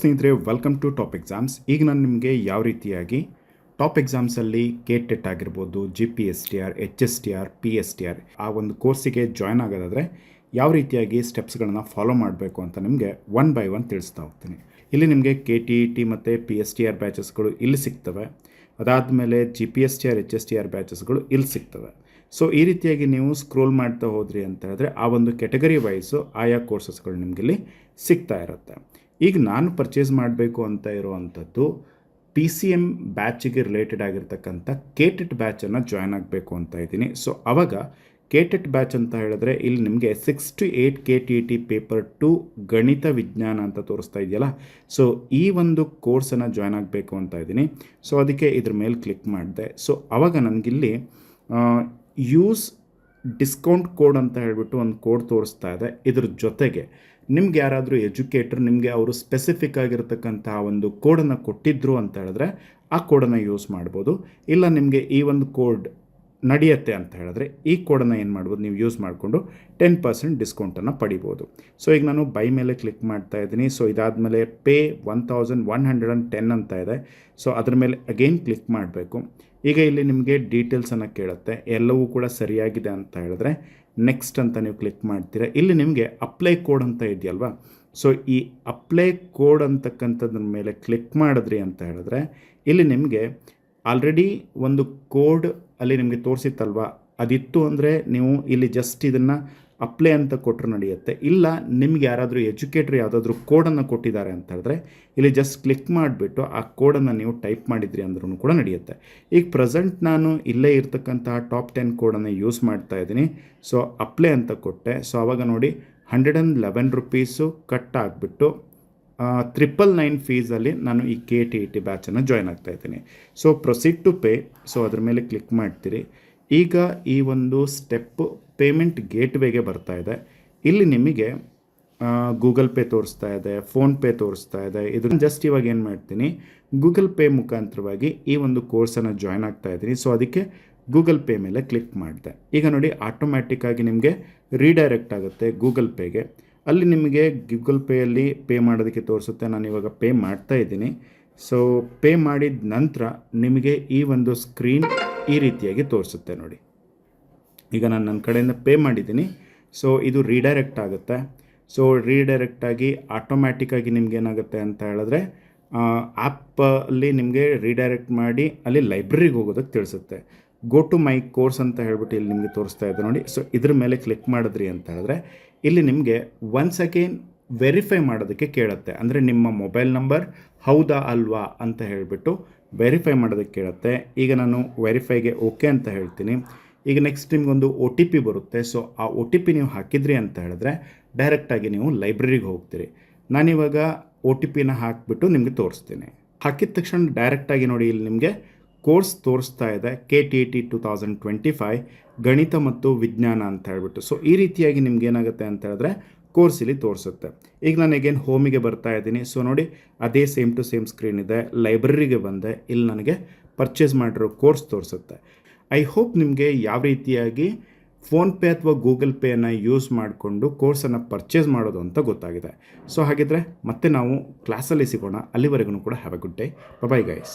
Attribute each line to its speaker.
Speaker 1: ಸ್ನೇಹಿತರೆ welcome to top exams ಈಗ ನಾನು ನಿಮಗೆ ಯಾವ ರೀತಿಯಾಗಿ ಟಾಪ್ ಎಕ್ಸಾಮ್ಸಲ್ಲಿ ಕೆ ಟೆಟ್ ಆಗಿರ್ಬೋದು G P S T R H S T R P S T R ಆ ಒಂದು ಕೋರ್ಸಿಗೆ ಜಾಯ್ನ್ ಆಗೋದಾದರೆ ಯಾವ ರೀತಿಯಾಗಿ ಸ್ಟೆಪ್ಸ್ಗಳನ್ನು ಫಾಲೋ ಮಾಡಬೇಕು ಅಂತ ನಿಮಗೆ ಒನ್ ಬೈ ಒನ್ ತಿಳಿಸ್ತಾ ಹೋಗ್ತೀನಿ. ಇಲ್ಲಿ ನಿಮಗೆ ಕೆ ಟಿ ಇ ಟಿ ಮತ್ತು ಪಿ ಎಸ್ ಟಿ ಆರ್ ಬ್ಯಾಚಸ್ಗಳು ಇಲ್ಲಿ ಸಿಗ್ತವೆ. ಅದಾದಮೇಲೆ G P S T R H S T R ಬ್ಯಾಚಸ್ಗಳು ಇಲ್ಲಿ ಸಿಗ್ತವೆ. ಸೊ ಈ ರೀತಿಯಾಗಿ ನೀವು ಸ್ಕ್ರೋಲ್ ಮಾಡ್ತಾ ಹೋದ್ರಿ ಅಂತ ಹೇಳಿದ್ರೆ ಆ ಒಂದು ಕೆಟಗರಿ ವೈಸು ಆಯಾ ಕೋರ್ಸಸ್ಗಳು ನಿಮಗೆ ಇಲ್ಲಿ ಸಿಗ್ತಾ ಇರುತ್ತೆ. ಈಗ ನಾನು ಪರ್ಚೇಸ್ ಮಾಡಬೇಕು ಅಂತ ಇರುವಂಥದ್ದು ಪಿ ಸಿ ಎಂ ಬ್ಯಾಚಿಗೆ ರಿಲೇಟೆಡ್ ಆಗಿರ್ತಕ್ಕಂಥ ಕೇಟೆಟ್ ಬ್ಯಾಚನ್ನು ಜಾಯ್ನ್ ಆಗಬೇಕು ಅಂತ ಇದ್ದೀನಿ. ಸೊ ಅವಾಗ ಕೇಟೆಟ್ ಬ್ಯಾಚ್ ಅಂತ ಹೇಳಿದ್ರೆ ಇಲ್ಲಿ ನಿಮಗೆ six to eight K T T paper two ಗಣಿತ ವಿಜ್ಞಾನ ಅಂತ ತೋರಿಸ್ತಾ ಇದೆಯಲ್ಲ? ಸೊ ಈ ಒಂದು ಕೋರ್ಸನ್ನು ಜಾಯ್ನ್ ಆಗಬೇಕು ಅಂತ ಇದ್ದೀನಿ. ಸೊ ಅದಕ್ಕೆ ಇದ್ರ ಮೇಲೆ ಕ್ಲಿಕ್ ಮಾಡಿದೆ. ಸೊ ಅವಾಗ ನನಗಿಲ್ಲಿ ಯೂಸ್ ಡಿಸ್ಕೌಂಟ್ ಕೋಡ್ ಅಂತ ಹೇಳಿಬಿಟ್ಟು ಒಂದು ಕೋಡ್ ತೋರಿಸ್ತಾ ಇದೆ. ಇದ್ರ ಜೊತೆಗೆ ನಿಮ್ಗೆ ಯಾರಾದರೂ ಎಜುಕೇಟರ್ ನಿಮಗೆ ಅವರು ಸ್ಪೆಸಿಫಿಕ್ ಆಗಿರತಕ್ಕಂತಹ ಒಂದು ಕೋಡನ್ನು ಕೊಟ್ಟಿದ್ರು ಅಂತ ಹೇಳಿದ್ರೆ ಆ ಕೋಡನ್ನು ಯೂಸ್ ಮಾಡ್ಬೋದು. ಇಲ್ಲ ನಿಮಗೆ ಈ ಒಂದು ಕೋಡ್ ನಡೆಯುತ್ತೆ ಅಂತ ಹೇಳಿದ್ರೆ ಈ ಕೋಡನ್ನು ಏನು ಮಾಡ್ಬೋದು ನೀವು ಯೂಸ್ ಮಾಡಿಕೊಂಡು ಟೆನ್ ಪರ್ಸೆಂಟ್ ಡಿಸ್ಕೌಂಟನ್ನು ಪಡಿಬೋದು. ಸೊ ಈಗ ನಾನು ಬೈ ಮೇಲೆ ಕ್ಲಿಕ್ ಮಾಡ್ತಾ ಇದ್ದೀನಿ. ಸೊ ಇದಾದಮೇಲೆ pay one thousand one hundred and ten ಅಂತ ಇದೆ. ಸೊ ಅದ್ರ ಮೇಲೆ ಅಗೇನ್ ಕ್ಲಿಕ್ ಮಾಡಬೇಕು. ಈಗ ಇಲ್ಲಿ ನಿಮಗೆ ಡೀಟೇಲ್ಸನ್ನು ಕೇಳುತ್ತೆ. ಎಲ್ಲವೂ ಕೂಡ ಸರಿಯಾಗಿದೆ ಅಂತ ಹೇಳಿದ್ರೆ ನೆಕ್ಸ್ಟ್ ಅಂತ ನೀವು ಕ್ಲಿಕ್ ಮಾಡ್ತೀರಾ? ಇಲ್ಲಿ ನಿಮಗೆ ಅಪ್ಲೈ ಕೋಡ್ ಅಂತ ಇದೆಯಲ್ವಾ? ಸೊ ಈ ಅಪ್ಲೈ ಕೋಡ್ ಅಂತಕ್ಕಂಥದ್ರ ಮೇಲೆ ಕ್ಲಿಕ್ ಮಾಡಿದ್ರಿ ಅಂತ ಹೇಳಿದ್ರೆ ಇಲ್ಲಿ ನಿಮಗೆ ಆಲ್ರೆಡಿ ಒಂದು ಕೋಡ್ ಅಲ್ಲಿ ನಿಮಗೆ ತೋರಿಸಿತ್ತಲ್ವ? ಅದಿತ್ತು ಅಂದರೆ ನೀವು ಇಲ್ಲಿ ಜಸ್ಟ್ ಇದನ್ನು ಅಪ್ಲೈ ಅಂತ ಕೊಟ್ಟರು ನಡೆಯುತ್ತೆ. ಇಲ್ಲ, ನಿಮ್ಗೆ ಯಾರಾದರೂ ಎಜುಕೇಟ್ರ್ ಯಾವುದಾದ್ರೂ ಕೋಡನ್ನು ಕೊಟ್ಟಿದ್ದಾರೆ ಅಂತ ಹೇಳಿದ್ರೆ ಇಲ್ಲಿ ಜಸ್ಟ್ ಕ್ಲಿಕ್ ಮಾಡಿಬಿಟ್ಟು ಆ ಕೋಡನ್ನು ನೀವು ಟೈಪ್ ಮಾಡಿದ್ರಿ ಅಂದ್ರೂ ಕೂಡ ನಡೆಯುತ್ತೆ. ಈಗ ಪ್ರೆಸೆಂಟ್ ನಾನು ಇಲ್ಲೇ ಇರ್ತಕ್ಕಂತಹ ಟಾಪ್ ಟೆನ್ ಕೋಡನ್ನು ಯೂಸ್ ಮಾಡ್ತಾ ಇದ್ದೀನಿ. ಸೊ ಅಪ್ಲೈ ಅಂತ ಕೊಟ್ಟೆ. ಸೊ ಆವಾಗ ನೋಡಿ hundred and eleven rupees cut ಆಗಿಬಿಟ್ಟು ತ್ರಿಪಲ್ ನೈನ್ ಫೀಸಲ್ಲಿ ನಾನು ಈ ಕೆ ಟಿ ಇ ಟಿ ಬ್ಯಾಚನ್ನು ಜಾಯ್ನ್ ಆಗ್ತಾ ಇದ್ದೀನಿ. So proceed to pay so ಅದ್ರ ಮೇಲೆ ಕ್ಲಿಕ್ ಮಾಡ್ತೀರಿ. ಈಗ ಈ ಒಂದು ಸ್ಟೆಪ್ ಪೇಮೆಂಟ್ ಗೇಟ್ವೇಗೆ ಬರ್ತಾ ಇದೆ. ಇಲ್ಲಿ ನಿಮಗೆ ಗೂಗಲ್ ಪೇ ತೋರಿಸ್ತಾ ಇದೆ ಫೋನ್ಪೇ ತೋರಿಸ್ತಾ ಇದೆ. ಇದನ್ನು ಜಸ್ಟ್ ಇವಾಗ ಏನು ಮಾಡ್ತೀನಿ ಗೂಗಲ್ ಪೇ ಮುಖಾಂತರವಾಗಿ ಈ ಒಂದು ಕೋರ್ಸನ್ನು ಜಾಯ್ನ್ ಆಗ್ತಾ ಇದ್ದೀನಿ. ಸೊ ಅದಕ್ಕೆ ಗೂಗಲ್ ಪೇ ಮೇಲೆ ಕ್ಲಿಕ್ ಮಾಡಿದೆ. ಈಗ ನೋಡಿ ಆಟೋಮ್ಯಾಟಿಕ್ಕಾಗಿ ನಿಮಗೆ ರೀಡೈರೆಕ್ಟ್ ಆಗುತ್ತೆ ಗೂಗಲ್ ಪೇಗೆ ಅಲ್ಲಿ ನಿಮಗೆ ಗೂಗಲ್ ಪೇಯಲ್ಲಿ ಪೇ ಮಾಡೋದಕ್ಕೆ ತೋರಿಸುತ್ತೆ. ನಾನು ಇವಾಗ ಪೇ ಮಾಡ್ತಾ ಇದ್ದೀನಿ. ಸೊ ಪೇ ಮಾಡಿದ ನಂತರ ನಿಮಗೆ ಈ ಒಂದು ಸ್ಕ್ರೀನ್ ಈ ರೀತಿಯಾಗಿ ತೋರಿಸುತ್ತೆ ನೋಡಿ. ಈಗ ನಾನು ನನ್ನ ಕಡೆಯಿಂದ ಪೇ ಮಾಡಿದ್ದೀನಿ. ಸೊ ಇದು ರೀಡೈರೆಕ್ಟ್ ಆಗುತ್ತೆ. ಸೊ ರೀಡೈರೆಕ್ಟಾಗಿ ಆಟೋಮ್ಯಾಟಿಕ್ಕಾಗಿ ನಿಮ್ಗೆ ಏನಾಗುತ್ತೆ ಅಂತ ಹೇಳಿದ್ರೆ ಆ್ಯಪಲ್ಲಿ ನಿಮಗೆ ರೀಡೈರೆಕ್ಟ್ ಮಾಡಿ ಅಲ್ಲಿ ಲೈಬ್ರರಿಗೆ ಹೋಗೋದಕ್ಕೆ ತಿಳಿಸುತ್ತೆ. ಗೋ ಟು ಮೈ ಕೋರ್ಸ್ ಅಂತ ಹೇಳ್ಬಿಟ್ಟು ಇಲ್ಲಿ ನಿಮಗೆ ತೋರಿಸ್ತಾ ಇದೆ ನೋಡಿ. ಸೊ ಇದ್ರ ಮೇಲೆ ಕ್ಲಿಕ್ ಮಾಡಿದ್ರಿ ಅಂತ ಹೇಳಿದ್ರೆ ಇಲ್ಲಿ ನಿಮಗೆ ಒನ್ಸ್ ಅಗೇನ್ ವೆರಿಫೈ ಮಾಡೋದಕ್ಕೆ ಕೇಳುತ್ತೆ. ಅಂದರೆ ನಿಮ್ಮ ಮೊಬೈಲ್ ನಂಬರ್ ಹೌದಾ ಅಲ್ವಾ ಅಂತ ಹೇಳಿಬಿಟ್ಟು ವೆರಿಫೈ ಮಾಡೋದಕ್ಕೆ ಕೇಳುತ್ತೆ. ಈಗ ನಾನು ವೆರಿಫೈಗೆ ಓಕೆ ಅಂತ ಹೇಳ್ತೀನಿ. ಈಗ ನೆಕ್ಸ್ಟ್ ನಿಮಗೊಂದು ಒ ಟಿ ಪಿ ಬರುತ್ತೆ. ಸೊ ಆ ಒ ಟಿ ಪಿ ನೀವು ಹಾಕಿದ್ರಿ ಅಂತ ಹೇಳಿದ್ರೆ ಡೈರೆಕ್ಟಾಗಿ ನೀವು ಲೈಬ್ರರಿಗೆ ಹೋಗ್ತೀರಿ. ನಾನಿವಾಗ ಒ ಟಿ ಪಿನ ಹಾಕಿಬಿಟ್ಟು ನಿಮಗೆ ತೋರಿಸ್ತೀನಿ. ಹಾಕಿದ ತಕ್ಷಣ ಡೈರೆಕ್ಟಾಗಿ ನೋಡಿ ಇಲ್ಲಿ ನಿಮಗೆ ಕೋರ್ಸ್ ತೋರಿಸ್ತಾ ಇದೆ K T T two thousand twenty five ಗಣಿತ ಮತ್ತು ವಿಜ್ಞಾನ ಅಂತ ಹೇಳ್ಬಿಟ್ಟು. ಸೊ ಈ ರೀತಿಯಾಗಿ ನಿಮ್ಗೆ ಏನಾಗುತ್ತೆ ಅಂತ ಹೇಳಿದ್ರೆ ಕೋರ್ಸ್ ಇಲ್ಲಿ ತೋರಿಸುತ್ತೆ. ಈಗ ನಾನು ಎಗೇನ್ ಹೋಮಿಗೆ ಬರ್ತಾ ಇದ್ದೀನಿ ಸೊ ನೋಡಿ, ಅದೇ ಸೇಮ್ ಟು ಸೇಮ್ ಸ್ಕ್ರೀನ್ ಇದೆ ಲೈಬ್ರರಿಗೆ ಬಂದೆ, ಇಲ್ಲಿ ನನಗೆ ಪರ್ಚೇಸ್ ಮಾಡಿರೋ ಕೋರ್ಸ್ ತೋರಿಸುತ್ತೆ. ಐ ಹೋಪ್ ನಿಮಗೆ ಯಾವ ರೀತಿಯಾಗಿ ಫೋನ್ಪೇ ಅಥವಾ ಗೂಗಲ್ ಪೇಯನ್ನು ಯೂಸ್ ಮಾಡಿಕೊಂಡು ಕೋರ್ಸನ್ನು ಪರ್ಚೇಸ್ ಮಾಡೋದು ಅಂತ ಗೊತ್ತಾಗಿದೆ. ಸೊ ಹಾಗಿದ್ರೆ ಮತ್ತೆ ನಾವು ಕ್ಲಾಸಲ್ಲಿ ಸಿಗೋಣ, ಅಲ್ಲಿವರೆಗೂ ಕೂಡ have a good day bye guys